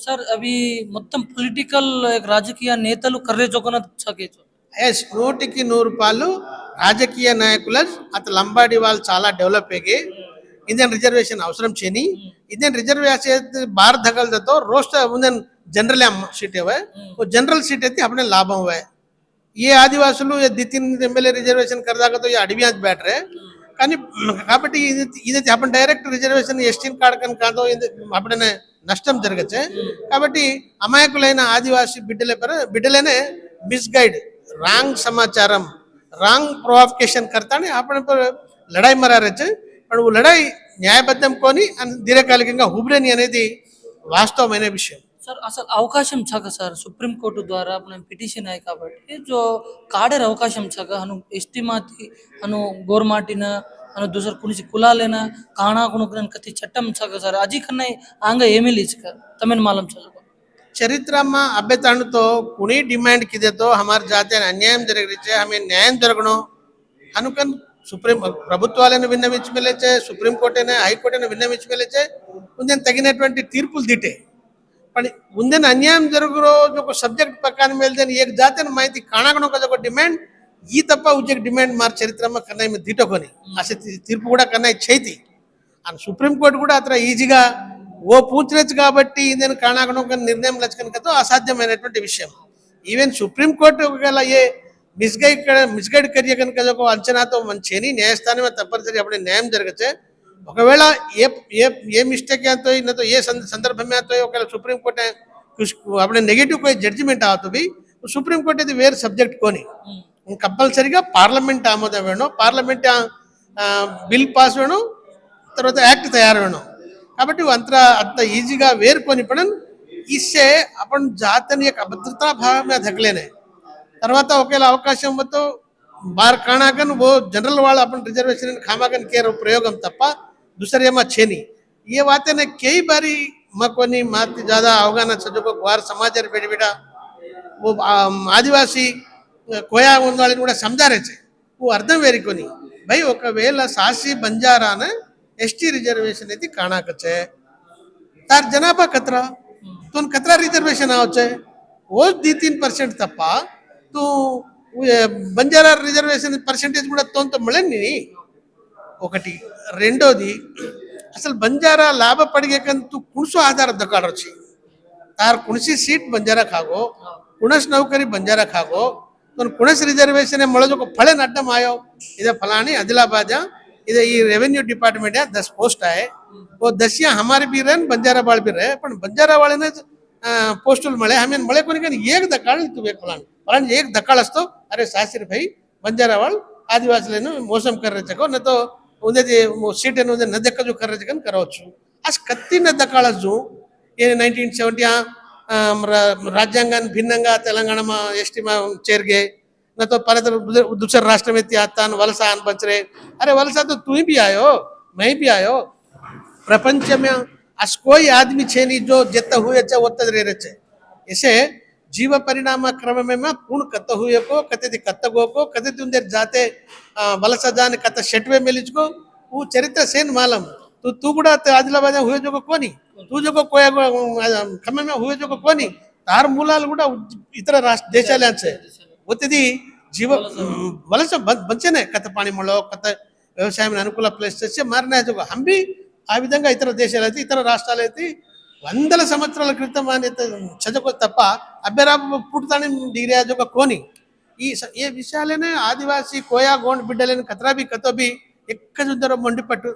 Sir అవి మొత్తం political రాజకీయ నేతలు కర్రే చొక్కన చకేచ్చు ఎస్ నూటికి నూరు రూపాయలు రాజకీయ నాయకుల అత లంబాడి వాళ్ళు చాలా డెవలప్ అయ్యి ఇండియన్ రిజర్వేషన్ అవసరం చేయని ఇండియన్ రిజర్వేషన్ बाहर धकल देतो रोस्ट उन्हें जनरल सीट है वो जनरल सीट है अपने लाभ हुआ है ये ఆదివాసులు ది తిన్ ఎమ్మెల్యే రిజర్వేషన్ కరదాకతో ఈ అడివ్యాజ్ బ్యాటరే కానీ కాబట్టి ఇది ఇది అప్పుడు డైరెక్ట్ రిజర్వేషన్ ఎస్టీన్ కాడకని కాదో ఇది అప్పుడనే నష్టం జరగచ్చే. కాబట్టి అమాయకులైన ఆదివాసీ బిడ్డలే బిడ్డలనే మిస్గైడ్ రాంగ్ సమాచారం రాంగ్ પ્રોવોકેશન કરતાને આપણે પર લડાઈ મરારે છે પણ న్యాయబద్ధం కొని అని దీర్ఘకాలికంగా హుబ్రేని అనేది వాస్తవమైన విషయం. సార్ అసలు అవకాశం చక సార్ సుప్రీంకోర్టు ద్వారా మనం పిటిషన్ అయ్యి కాబట్టి జో కాడర్ అవకాశం చక అను ఎస్టిమాతి అను గోర్మాటిన आणि दुसरं कुणीची कुलाले ना काणा कुण कथी చట్టం సగసారి అజీ కన్నా ఆంగ ఏమీ లీచిక తమిళ మాలం చదువుకో చరిత్రమ్మ అభ్యతాండుతో కుణి డిమాండ్ కిదేతో హమార్ జాతీయ అన్యాయం జరిగితే ఆమె న్యాయం జరగను అనుకని సుప్రీం ప్రభుత్వాలను విన్నవించి మెలిచే సుప్రీంకోర్టునే హైకోర్టును విన్నవించి మెలిచే ఉందని తగినటువంటి తీర్పులు దిట్టే पण उंदे अन्याय जरूर जो सब्जेक्ट पकाने मिलते एक जाते माहिती काणाकडून कसं डिमांड ಈ ತಪ್ಪ ಉಜ್ಜೆಗೆ ಡಿಮ್ಯಾಂಡ್ ಮಾರ್ ಚರಿತ್ರಮ್ಮ ಕನ್ನಯ್ಯ ಮೇಲೆ ದೀಟೋಕೊನಿ ಅಷ್ಟೇ తీర్పు కూడా కన్నయ్య చేతి. అండ్ సుప్రీంకోర్టు కూడా అతను ఈజీగా ఓ పూచరచ్చు కాబట్టి నేను కాణాగడం నిర్ణయం లచ్చుకొని కదా అసాధ్యమైనటువంటి విషయం. ఈవెన్ సుప్రీంకోర్టు ఒకవేళ ఏ మిస్గైడ్ మిస్గైడ్ కరియే కనుక ఒక అంచనాతో మంచిని న్యాయస్థానమే తప్పనిసరి అప్పుడు న్యాయం జరగచ్చే ఒకవేళ ఏ ఏ ఏ మిస్టేక్ అంతో ఇన్నతో ఏ సందర్భమే అంతో ఒకవేళ సుప్రీంకోర్టు అప్పుడు నెగిటివ్ జడ్జిమెంట్ అవుతుంది సుప్రీంకోర్టు ఇది వేరే సబ్జెక్ట్ కొని. కంపల్సరీగా పార్లమెంట్ ఆమోదం వేణం పార్లమెంట్ బిల్ పాస్ వేణం తర్వాత యాక్ట్ తయారు వేణం. కాబట్టి అంత అంత ఈజీగా వేరుకొని పడను ఇస్తే అప్పుడు జాతీయ యొక్క అభద్రతా మీద దగ్గలేనే తర్వాత ఒకవేళ అవకాశం మొత్తం బార్ కాణాకన్ ఓ జనరల్ వాళ్ళు అప్పుడు रिजर्वेशन खामाकन కేర్ प्रयोगम తప్ప దుసరేమా చేని. ఏ ये बातें ने कई बारी मकोनी జాదా ज्यादा अवगाहना सजोग वार समाज ఓ वो आदिवासी కోయా ఉన్న వాళ్ళని కూడా సమజారేచే ఓ అర్థం వేరుకొని భయ్ ఒకవేళ సాసి బంజారాన ఎస్టీ రిజర్వేషన్ అయితే కాణాకచ్చే તાર જનાબા કતરા તો કતરા રિઝર્વેશન આવશે ఓ ది తీన్ పర్సెంట్ తప్ప తూ బంజారా రిజర్వేషన్ పర్సెంటేజ్ కూడా తోంత మళ్ళీ ఒకటి రెండోది అసలు బంజారా లాభ పడిగేకంతు కుణసు ఆధార దక్కాడొచ్చి તાર કુણસી સીટ બંજારા ખાગો કુણસ નૌકરી બંજારા ખાગો కొన్ని मळो రిజర్వేషన్ మొళజొక ఫళే నడ్డమాయో ఇదే ఫలాని ఆదిలాబాద్ इधर ये रेवेन्यू डिपार्टमेंट है दस पोस्ट आए वो दसिया हमारे भी रहे बंजारा वाले भी रहे पर बंजारा वाले ने पोस्टल मळे हमें मळे कोनी कारण एक दकाळ तू एक फलान फलान एक दकाळ असतो अरे सासरी भाई बंजारावाळ आदिवासीलेनु మోసం కర్రే చకో न तो उंदे जे न उंदे न देख जो कन करो छु అస్ कत्ती न दकाळ जो ये 1970 आ రాజ్యాంగాన్ని భిన్నంగా తెలంగాణ మా ఎస్టీ మా చేరిగే न तो पहले तो दूसरे- दूसरे राष्ट्र में त्यातान वलसा आन बच रहे अरे वलसा तो तू भी आयो मैं भी आयो प्रपंच में अस कोई आदमी छे नहीं जो जितना हुए चे उतना रह रहे छे इसे जीव परिणाम क्रम में मैं पूर्ण कत हुए को कते दी कत गो को कते दी उंदर जाते आ, वलसा जाने कत शेटवे मिलिज को वो चरित्र सेन मालम तो तू गुड़ा आदिलाबाद हुए जो कोनी तू जो कोया खम्मन में हुए जो कोनी तार మూలాలు కూడా ఇతర రాష్ట్ర దేశాలే ఒత్తిది జీవ వలస మంచినే కథ పాణిమలో కథ వ్యవసాయం అనుకూల ప్లేస్ చేసి మారినాయి హంపి ఆ విధంగా ఇతర దేశాలైతే ఇతర రాష్ట్రాలైతే వందల సంవత్సరాల క్రితం అని చదువుకో తప్ప అభ్యరాబ పుట్టుతాని డిగ్రీ యొక్క కోని ఈ ఏ విషయాలనే ఆదివాసీ కోయా గోండ్ బిడ్డలేని కతరాబి కతోబి ಎಕ್ಕುದರ మొండిపట్టు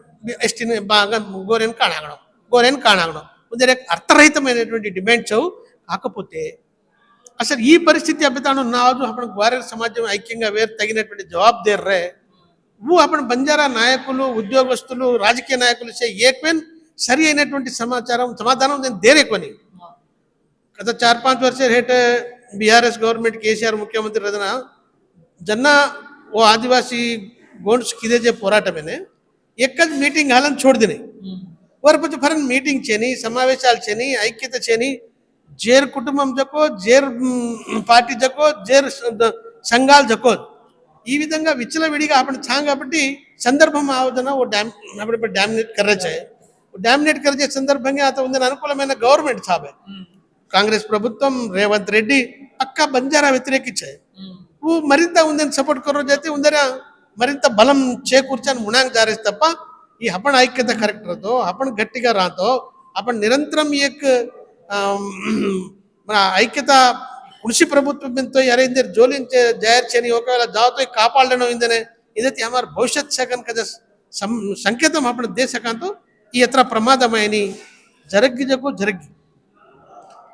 ఎస్టీని బాగా గోరెన్ కాణాగడం గోరెన్ కాణాగడం ఉందరే అర్థరహితమైనటువంటి డిమాండ్ చౌ కాకపోతే అసలు ఈ పరిస్థితి అబ్బితాను నాదు అప్పుడు వారి సమాజం ఐక్యంగా వేరు తగినటువంటి జవాబుదేర్రే ఊ అప్పుడు బంజారా నాయకులు ఉద్యోగస్తులు రాజకీయ నాయకులు చే ఏక్వెన్ సరి అయినటువంటి సమాచారం సమాధానం నేను దేరేకొని గత చార్ పాంచ్ వర్షాల హేట బీఆర్ఎస్ గవర్నమెంట్ కేసీఆర్ ముఖ్యమంత్రి రదన జన్న ఓ ఆదివాసీ गोंड किदे जे పోరాట మేనే ఎక్కద మీటింగ్ హాలని छोडదిని వరపతి ఫరన్ మీటింగ్ చేని సమావేశాలు చేని ఐక్యత చేని జేర్ కుటుంబం జకో జేర్ పార్టీ జకో జేర్ సంఘాలు జకో. ఈ విధంగా విచ్చలవిడిగా అప్పుడు ఛాం కాబట్టి సందర్భం ఆవదన ఓ డ్యామ్ అప్పుడు డామినేట్ కర్రే చాయే డామినేట్ కర్చే సందర్భంగా అతను ఉందని అనుకూలమైన గవర్నమెంట్ సాబే. కాంగ్రెస్ ప్రభుత్వం రేవంత్ రెడ్డి పక్కా బంజారా వ్యతిరేకించాయి మరింత ఉందని సపోర్ట్ కర్రోజైతే ఉందరా? మరింత బలం చేకూర్చని మునాంగ్ జారేసి తప్ప ఈ అపణ ఐక్యత కరెక్ట్ రతో అపణ గట్టిగా రాతో అపణ నిరంతరం ఏక్ ఆమ్, మన ఐక్యత కృషి ప్రభుత్వంతో ఎరైంది జోలించే జాయర్ చేయని ఒకవేళ జాతో కాపాడడం ఇందనే ఇదైతే हमार భవిష్యత్ సగన్ కదా సం- సంకేతం అప్పుడు దేశకంతో ఈ ఎత్ర ప్రమాదమైని జరగ్గి జకు జరగ్గి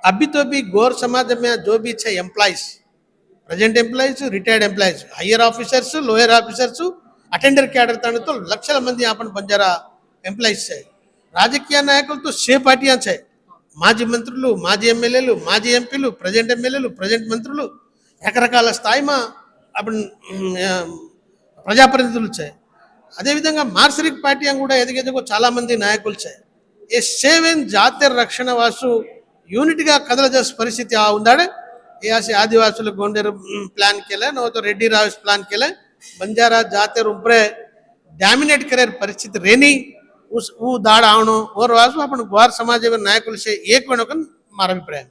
अभी तो भी गौर समाज में जो भी छे employees present employees retired employees. Higher officers lower officers attender cadre తనతో లక్షల మంది యాపన బంజారా ఎంప్లాయీస్ రాజకీయ నాయకులతో సే పార్టీ అంచాయి మాజీ మంత్రులు మాజీ ఎమ్మెల్యేలు మాజీ ఎంపీలు ప్రజెంట్ ఎమ్మెల్యేలు ప్రజెంట్ మంత్రులు రకరకాల స్థాయిమా అప్పుడు ప్రజాప్రతినిధులు వచ్చాయి. అదేవిధంగా మార్సరిక్ పార్టీ అని కూడా ఎదిగెదుగు చాలామంది నాయకులు వచ్చాయి. ఏ సేవెన్ జాతీయ రక్షణ వాసు యూనిట్గా కదలజేసే పరిస్థితి ఉందాడే? हे असे आदिवासी गोंडेर प्लॅन केलं न तो रेड्डी रावस प्लॅन केलं बंजारा जाते उपरे डॅमिनेट करे परिस्थिती रेनी उस ऊ दाड आवणं और वासू आपण ग्वार समाज नायकुलशे एक वेणोकन मारा अभिप्राय